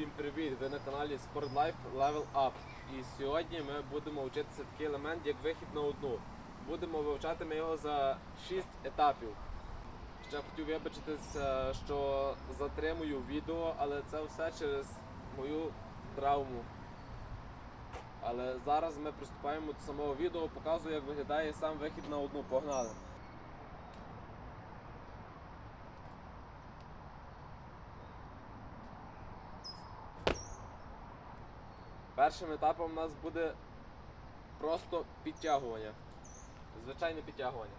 Всім привіт! Ви на каналі Sport Life Level Up. І сьогодні ми будемо вчитися такий елемент, як вихід на одну. Будемо вивчати ми його за 6 етапів. Ще хотів вибачитися, що затримую відео, але це все через мою травму. Але зараз ми приступаємо до самого відео, показую, як виглядає сам вихід на одну. Погнали! Першим етапом у нас буде просто підтягування. Звичайне підтягування.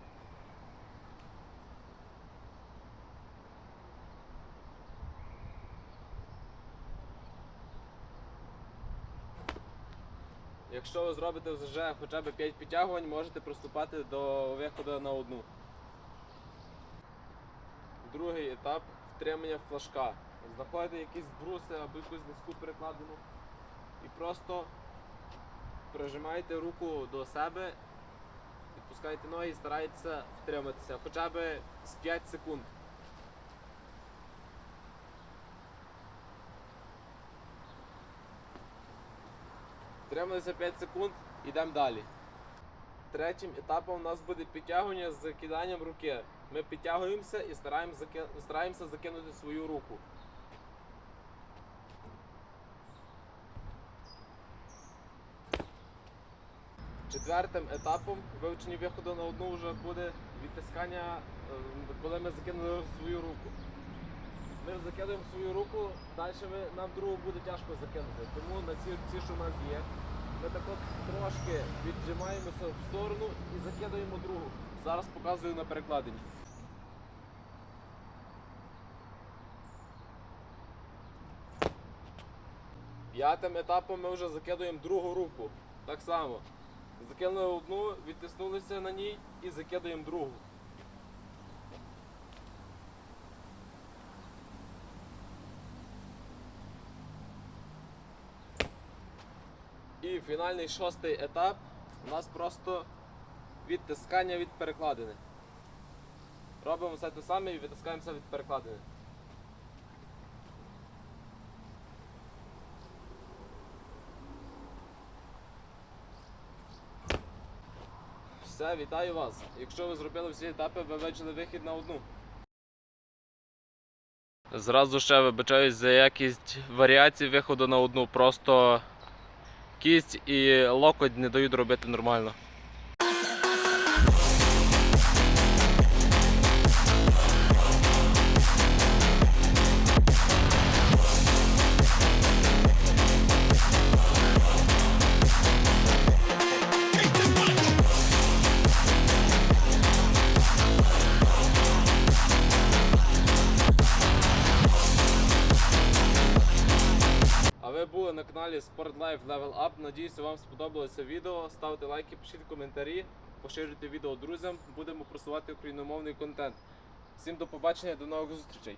Якщо ви зробите вже хоча б 5 підтягувань, можете приступати до виходу на одну. Другий етап втримання флажка. Знаходите якісь бруси або якусь низьку перекладину і просто прижимаєте руку до себе, відпускаєте ноги і стараєтеся втриматися хоча б з 5 секунд. Втрималися 5 секунд, йдемо далі. Третім етапом у нас буде підтягування з киданням руки. Ми підтягуємося і стараємося закинути свою руку. Четвертим етапом вивчення виходу на одну вже буде відтискання, е, коли ми закинули свою руку. Ми закидуємо свою руку, далі ми, нам другу буде тяжко закинути. Тому на ці руці, що в нас є, ми так от трошки віджимаємося в сторону і закидуємо другу. Зараз показую на перекладині. П'ятим етапом ми вже закидуємо другу руку. Так само. Закинули одну, відтиснулися на ній і закидаємо другу. І фінальний шостий етап у нас просто відтискання від перекладини. Робимо все те саме і відтискаємося від перекладини. Все, вітаю вас. Якщо ви зробили всі етапи, ви вивчили вихід на одну. Зразу ще вибачаюсь за якість варіацій виходу на одну. Просто кість і локоть не дають робити нормально. А ви були на каналі SportLife Level Up. Надіюся, вам сподобалося відео. Ставте лайки, пишіть коментарі, поширюйте відео друзям. Будемо просувати україномовний контент. Всім до побачення, до нових зустрічей.